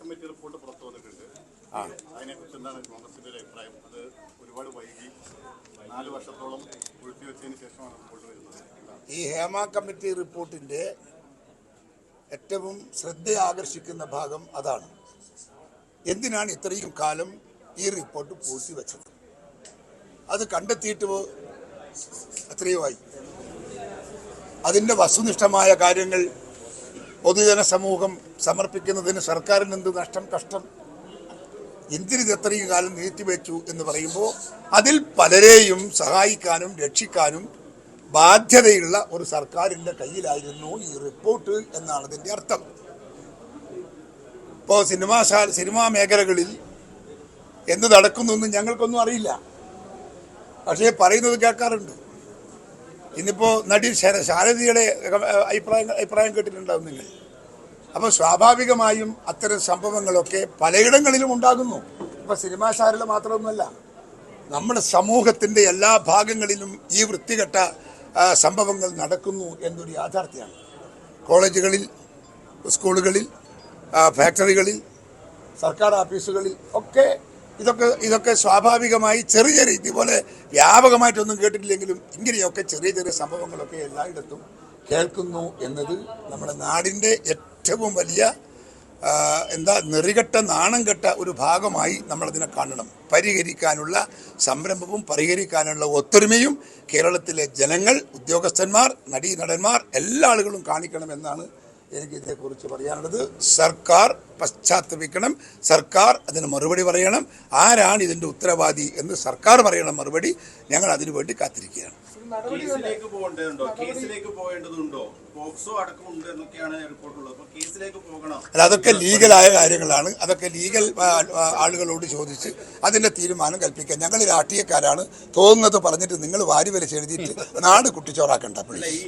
Committee report പുറത്തു വന്നിട്ടുണ്ട്. അതിനെക്കുറിച്ച് എന്താണ് കോൺഗ്രസിന്റെ ഒരു അഭിപ്രായം? അത് ഒരുപാട് വൈകി നാല് വർഷത്തോളം പൂഴ്ത്തിവെച്ചതിന് ശേഷമാണ് റിപ്പോർട്ട് വരുന്നത്. ഈ ഹേമ കമ്മിറ്റി റിപ്പോർട്ടിന്റെ ഏറ്റവും ശ്രദ്ധ ആകർഷിക്കുന്ന ഭാഗം അതാണ്. എന്തിനാണ് ഇത്രയും കാലം ഈ റിപ്പോർട്ട് പൂഴ്ത്തിവെച്ചത്? അത് കണ്ടെത്തിയിട്ട് എത്രയോ ആയി അതിന്റെ വസ്തുനിഷ്ഠമായ കാര്യങ്ങൾ പൊതുജന സമൂഹം സമർപ്പിക്കുന്നതിന് സർക്കാരിന് എന്ത് നഷ്ടം കഷ്ടം? എന്തിനു ഇത്രയും കാലം നീട്ടിവെച്ചു എന്ന് പറയുമ്പോൾ അതിൽ പലരെയും സഹായിക്കാനും രക്ഷിക്കാനും ബാധ്യതയുള്ള ഒരു സർക്കാരിന്റെ കയ്യിലായിരുന്നു ഈ റിപ്പോർട്ട് എന്നാണ് അതിന്റെ അർത്ഥം. ഇപ്പോൾ സിനിമാ ശാല സിനിമാ മേഖലകളിൽ എന്ത് നടക്കുന്നു എന്ന് ഞങ്ങൾക്കൊന്നും അറിയില്ല. പക്ഷേ പറയുന്നത് കേൾക്കാറുണ്ട്. ഇന്നിപ്പോൾ നടി ശര- ശാരദയുടെ അഭിപ്രായം അഭിപ്രായം കേട്ടിട്ടുണ്ടാവും നിങ്ങൾ അപ്പോൾ സ്വാഭാവികമായും അത്തരം സംഭവങ്ങളൊക്കെ പലയിടങ്ങളിലും ഉണ്ടാകുന്നു. ഇപ്പൊ സിനിമാ ശാരല മാത്രമൊന്നുമല്ല. നമ്മുടെ സമൂഹത്തിന്റെ എല്ലാ ഭാഗങ്ങളിലും ഈ വൃത്തികെട്ട സംഭവങ്ങൾ നടക്കുന്നു എന്നൊരു യാഥാർത്ഥ്യമാണ്. കോളേജുകളിൽ സ്കൂളുകളിൽ ഫാക്ടറികളിൽ സർക്കാർ ഓഫീസുകളിൽ ഒക്കെ ഇതൊക്കെ ഇതൊക്കെ സ്വാഭാവികമായി ചെറിയ ചെറിയ ഇതുപോലെ വ്യാപകമായിട്ടൊന്നും കേട്ടിട്ടില്ലെങ്കിലും ഇങ്ങനെയൊക്കെ ചെറിയ ചെറിയ സംഭവങ്ങളൊക്കെ എല്ലായിടത്തും കേൾക്കുന്നു എന്നത് നമ്മുടെ നാടിന്റെ ഏറ്റവും വലിയ എന്താ നെറികെട്ട നാണം കെട്ട ഒരു ഭാഗമായി നമ്മളതിനെ കാണണം. പരിഹരിക്കാനുള്ള സംരംഭവും പരിഹരിക്കാനുള്ള ഒത്തൊരുമയും കേരളത്തിലെ ജനങ്ങൾ ഉദ്യോഗസ്ഥന്മാർ നടീനടന്മാർ എല്ലാ ആളുകളും കാണിക്കണമെന്നാണ് എനിക്ക് ഇതേക്കുറിച്ച് പറയാനുള്ളത് സർക്കാർ പശ്ചാത്തപിക്കണം. സർക്കാർ അതിന് മറുപടി പറയണം. ആരാണ് ഇതിന്റെ ഉത്തരവാദി എന്ന് സർക്കാർ പറയണം മറുപടി ഞങ്ങൾ കാത്തിരിക്കുകയാണ്. അപ്പൊ കേസിലേക്ക് പോകണം? അല്ല അതൊക്കെ ലീഗലായ കാര്യങ്ങളാണ്. അതൊക്കെ ലീഗൽ ആളുകളോട് ചോദിച്ച് അതിന്റെ തീരുമാനം കൽപ്പിക്കാം. ഞങ്ങൾ രാഷ്ട്രീയക്കാരാണ്. തോന്നുന്നത് പറഞ്ഞിട്ട് നിങ്ങൾ വാരി വലിച്ചെഴുതിയിട്ട് നാട് കുട്ടിച്ചോറാക്കണ്ട